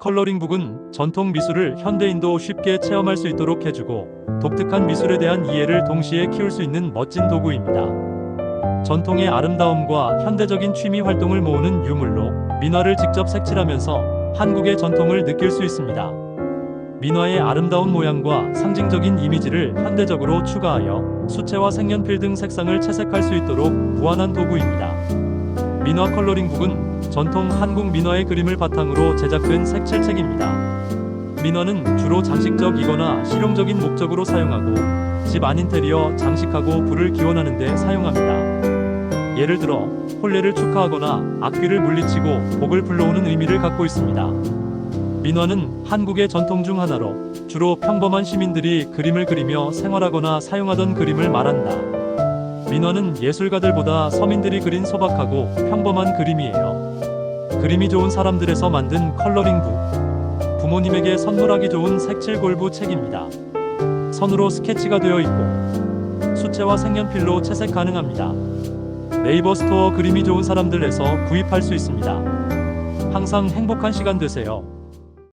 컬러링북은 전통 미술을 현대인도 쉽게 체험할 수 있도록 해주고 독특한 미술에 대한 이해를 동시에 키울 수 있는 멋진 도구입니다. 전통의 아름다움과 현대적인 취미 활동을 모으는 유물로 민화를 직접 색칠하면서 한국의 전통을 느낄 수 있습니다. 민화의 아름다운 모양과 상징적인 이미지를 현대적으로 추가하여 수채화 색연필 등 색상을 채색할 수 있도록 무한한 도구입니다. 민화 컬러링북은 전통 한국 민화의 그림을 바탕으로 제작된 색칠책입니다. 민화는 주로 장식적이거나 실용적인 목적으로 사용하고 집 안 인테리어 장식하고 불을 기원하는 데 사용합니다. 예를 들어 혼례를 축하하거나 악귀를 물리치고 복을 불러오는 의미를 갖고 있습니다. 민화는 한국의 전통 중 하나로 주로 평범한 시민들이 그림을 그리며 생활하거나 사용하던 그림을 말한다. 민화는 예술가들보다 서민들이 그린 소박하고 평범한 그림이에요. 그림이 좋은 사람들에서 만든 컬러링북. 부모님에게 선물하기 좋은 색칠 골부 책입니다. 선으로 스케치가 되어 있고 수채화 색연필로 채색 가능합니다. 네이버 스토어 그림이 좋은 사람들에서 구입할 수 있습니다. 항상 행복한 시간 되세요.